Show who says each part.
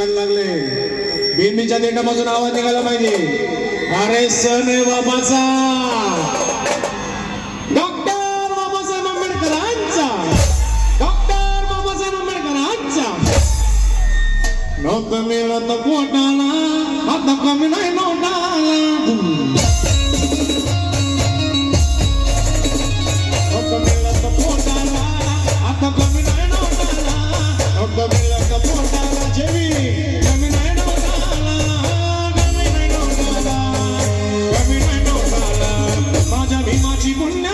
Speaker 1: आवडीचं लागले. बिंबीच्या देंडापासून आवाज निघायला पाहिजे. अरे सण आहे बाबाचा. डॉक्टर बाबासाहेब आंबेडकरांचा. डॉक्टर बाबासाहेब आंबेडकरांचा. नोक मिळत कोणाला आता कमी नाही नो you know.